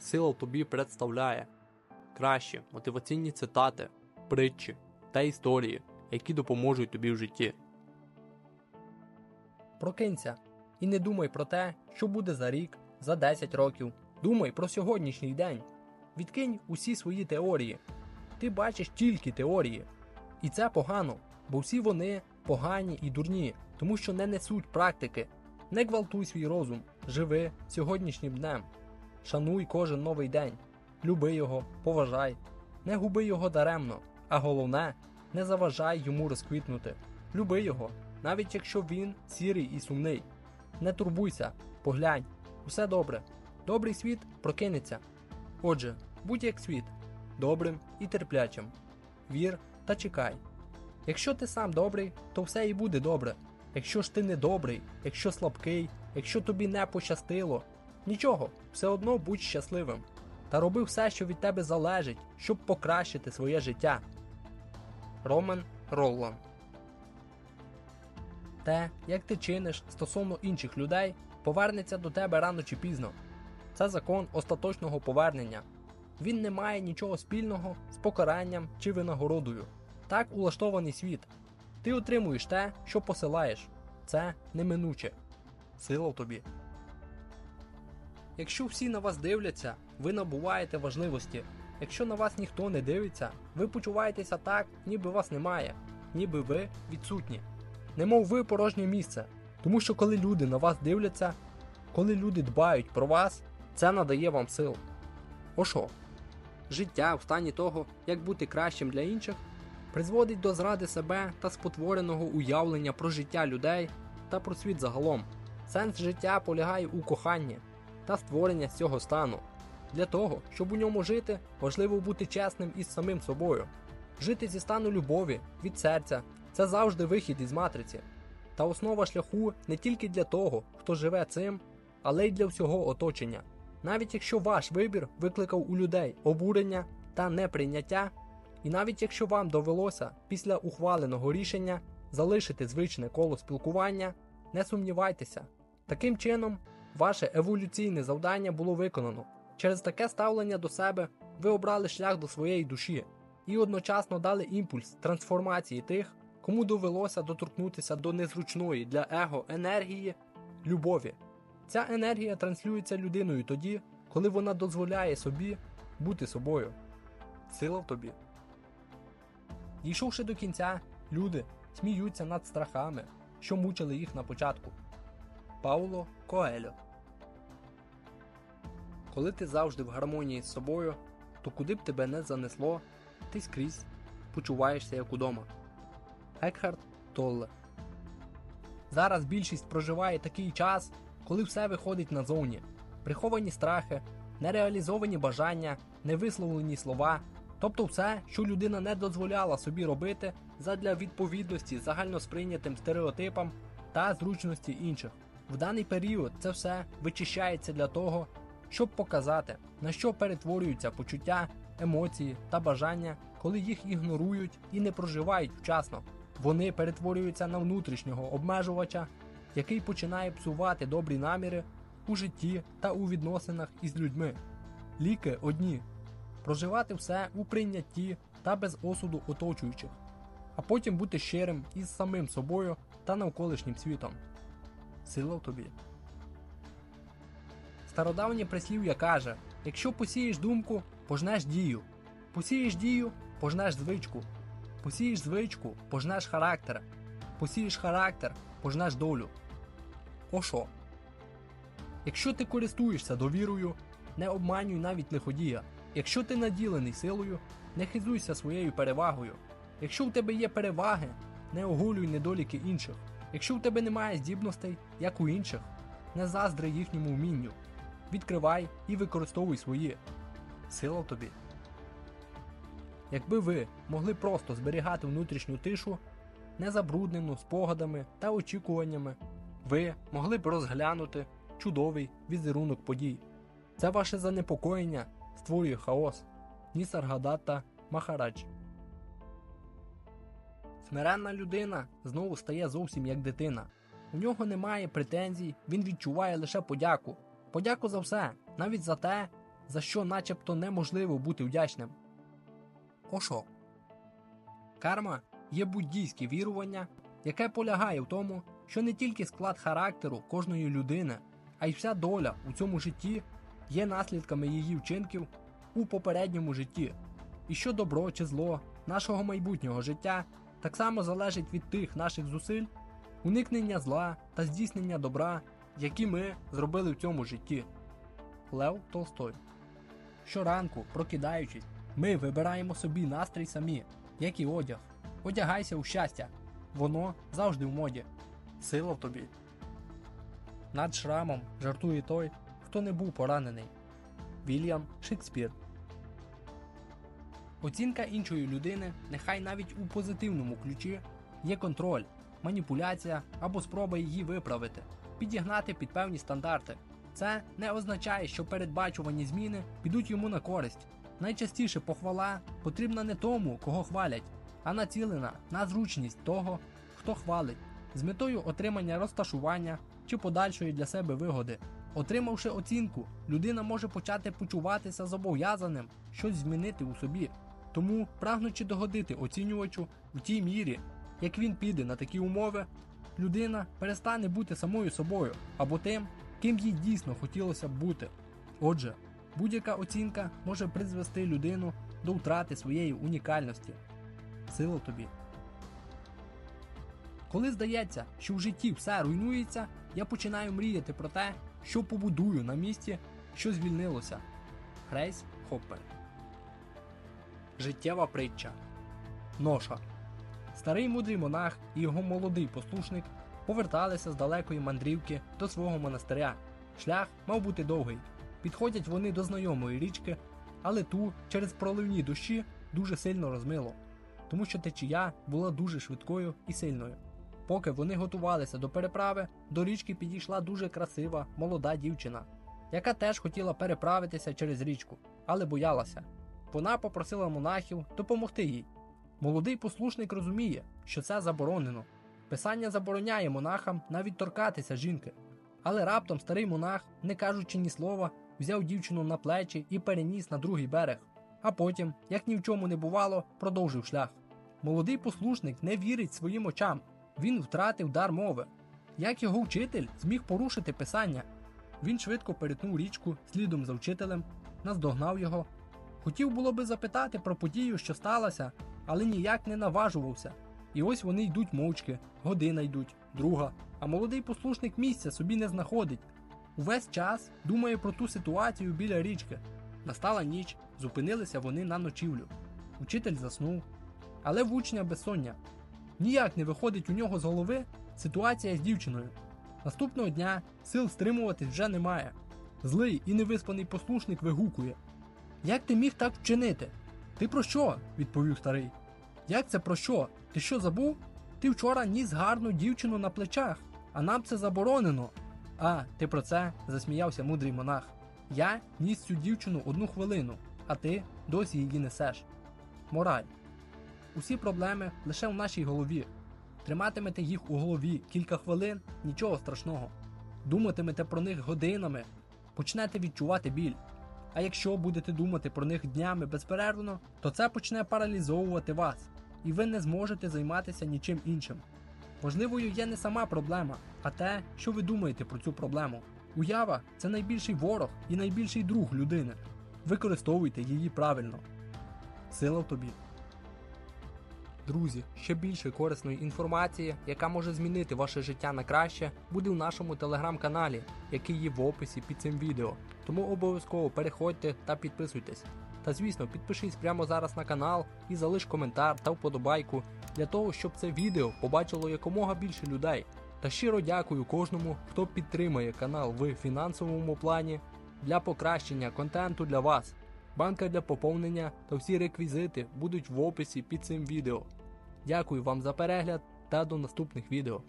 Сила тобі представляє кращі мотиваційні цитати, притчі та історії, які допоможуть тобі в житті. Прокинься і не думай про те, що буде за рік, за 10 років. Думай про сьогоднішній день. Відкинь усі свої теорії. Ти бачиш тільки теорії. І це погано, бо всі вони погані і дурні, тому що не несуть практики. Не гвалтуй свій розум, живи сьогоднішнім днем. Шануй кожен новий день, люби його, поважай, не губи його даремно, а головне, не заважай йому розквітнути. Люби його, навіть якщо він сірий і сумний. Не турбуйся, поглянь, усе добре. Добрий світ прокинеться. Отже, будь як світ, добрим і терплячим. Вір та чекай. Якщо ти сам добрий, то все і буде добре. Якщо ж ти не добрий, якщо слабкий, якщо тобі не пощастило, нічого, все одно будь щасливим. Та роби все, що від тебе залежить, щоб покращити своє життя. Роман Роллан те, як ти чиниш стосовно інших людей, повернеться до тебе рано чи пізно. Це закон остаточного повернення. Він не має нічого спільного з покаранням чи винагородою. Так улаштований світ. Ти отримуєш те, що посилаєш. Це неминуче. Сила в тобі. Якщо всі на вас дивляться, ви набуваєте важливості. Якщо на вас ніхто не дивиться, ви почуваєтеся так, ніби вас немає, ніби ви відсутні немов ви порожнє місце. Тому що коли люди на вас дивляться, коли люди дбають про вас, це надає вам сил. Ошо? Життя в стані того, як бути кращим для інших, призводить до зради себе та спотвореного уявлення про життя людей та про світ загалом. Сенс життя полягає у коханні та створення цього стану. Для того, щоб у ньому жити, важливо бути чесним із самим собою, жити зі стану любові, від серця це завжди вихід із матриці. Та основа шляху не тільки для того, хто живе цим, але й для всього оточення. Навіть якщо ваш вибір викликав у людей обурення та неприйняття, і навіть якщо вам довелося після ухваленого рішення залишити звичне коло спілкування, не сумнівайтеся, таким чином ваше еволюційне завдання було виконано. Через таке ставлення до себе ви обрали шлях до своєї душі і одночасно дали імпульс трансформації тих, кому довелося доторкнутися до незручної для его енергії любові. Ця енергія транслюється людиною тоді, коли вона дозволяє собі бути собою. Сила в тобі. Дійшовши до кінця, люди сміються над страхами, що мучили їх на початку. Пауло Коельо Коли ти завжди в гармонії з собою, то куди б тебе не занесло, ти скрізь почуваєшся як удома. Екхард Толле. Зараз більшість проживає такий час, коли все виходить назовні. Приховані страхи, нереалізовані бажання, невисловлені слова, тобто все, що людина не дозволяла собі робити задля відповідності загальносприйнятим стереотипам та зручності інших. В даний період це все вичищається для того, щоб показати, на що перетворюються почуття, емоції та бажання, коли їх ігнорують і не проживають вчасно. Вони перетворюються на внутрішнього обмежувача, який починає псувати добрі наміри у житті та у відносинах із людьми. Ліки одні проживати все у прийнятті та без осуду оточуючих, а потім бути щирим із самим собою та навколишнім світом. Сила в тобі. Стародавнє прислів'я каже: якщо посієш думку, пожнеш дію, посієш дію, пожнеш звичку. Посієш звичку, пожнеш характер. Посієш характер, пожнеш долю. О що? Якщо ти користуєшся довірою, не обманюй навіть лиходія. Якщо ти наділений силою, не хизуйся своєю перевагою. Якщо в тебе є переваги, не огулюй недоліки інших. Якщо в тебе немає здібностей, як у інших, не заздри їхньому вмінню. Відкривай і використовуй свої. Сила тобі. Якби ви могли просто зберігати внутрішню тишу, не забруднену спогадами та очікуваннями, ви могли б розглянути чудовий візерунок подій. Це ваше занепокоєння створює хаос. Нісаргадата Махарадж. Смиренна людина знову стає зовсім як дитина. У нього немає претензій, він відчуває лише подяку. Подяку за все, навіть за те, за що начебто неможливо бути вдячним. Ошо. Карма є буддійське вірування, яке полягає в тому, що не тільки склад характеру кожної людини, а й вся доля у цьому житті є наслідками її вчинків у попередньому житті, і що добро чи зло нашого майбутнього життя так само залежить від тих наших зусиль, уникнення зла та здійснення добра, які ми зробили в цьому житті. Лев Толстой. Щоранку, прокидаючись, ми вибираємо собі настрій самі, як і одяг. Одягайся у щастя. Воно завжди в моді. Сила в тобі. Над шрамом жартує той, хто не був поранений. Вільям Шекспір. Оцінка іншої людини, нехай навіть у позитивному ключі, є контроль, маніпуляція або спроба її виправити, підігнати під певні стандарти. Це не означає, що передбачувані зміни підуть йому на користь. Найчастіше похвала потрібна не тому, кого хвалять, а націлена на зручність того, хто хвалить, з метою отримання розташування чи подальшої для себе вигоди. Отримавши оцінку, людина може почати почуватися зобов'язаним щось змінити у собі. Тому, прагнучи догодити оцінювачу в тій мірі, як він піде на такі умови, людина перестане бути самою собою або тим, ким їй дійсно хотілося б бути. Отже, будь-яка оцінка може призвести людину до втрати своєї унікальності. Сила тобі. Коли здається, що в житті все руйнується, я починаю мріяти про те, що побудую на місці, що звільнилося. Грейс Хоппер. Життєва притча. Ноша. Старий мудрий монах і його молодий послушник поверталися з далекої мандрівки до свого монастиря. Шлях мав бути довгий. Підходять вони до знайомої річки, але ту через проливні дощі дуже сильно розмило, тому що течія була дуже швидкою і сильною. Поки вони готувалися до переправи, до річки підійшла дуже красива молода дівчина, яка теж хотіла переправитися через річку, але боялася. Вона попросила монахів допомогти їй. Молодий послушник розуміє, що це заборонено. Писання забороняє монахам навіть торкатися жінки. Але раптом старий монах, не кажучи ні слова, взяв дівчину на плечі і переніс на другий берег, а потім, як ні в чому не бувало, продовжив шлях. Молодий послушник не вірить своїм очам, він втратив дар мови. Як його вчитель зміг порушити писання? Він швидко перетнув річку слідом за вчителем, наздогнав його. Хотів було би запитати про подію, що сталося, але ніяк не наважувався. І ось вони йдуть мовчки, година йдуть, друга, а молодий послушник місця собі не знаходить. Увесь час думає про ту ситуацію біля річки. Настала ніч, зупинилися вони на ночівлю. Учитель заснув, але в учня безсоння. Ніяк не виходить у нього з голови ситуація з дівчиною. Наступного дня сил стримуватись вже немає. Злий і невиспаний послушник вигукує. Як ти міг так вчинити? Ти про що? відповів старий. Як це про що? Ти що забув? Ти вчора ніс гарну дівчину на плечах, а нам це заборонено. А, ти про це? засміявся мудрий монах. Я ніс цю дівчину одну хвилину, а ти досі її несеш. Мораль. Усі проблеми лише в нашій голові. Триматимете їх у голові кілька хвилин нічого страшного. Думатимете про них годинами, почнете відчувати біль. А якщо будете думати про них днями безперервно, то це почне паралізовувати вас, і ви не зможете займатися нічим іншим. Важливою є не сама проблема, а те, що ви думаєте про цю проблему. Уява це найбільший ворог і найбільший друг людини. Використовуйте її правильно. Сила в тобі. Друзі, ще більше корисної інформації, яка може змінити ваше життя на краще, буде в нашому телеграм-каналі, який є в описі під цим відео. Тому обов'язково переходьте та підписуйтесь. Та звісно, підпишись прямо зараз на канал і залиш коментар та вподобайку для того, щоб це відео побачило якомога більше людей. Та щиро дякую кожному, хто підтримує канал в фінансовому плані для покращення контенту для вас. Банка для поповнення та всі реквізити будуть в описі під цим відео. Дякую вам за перегляд та до наступних відео.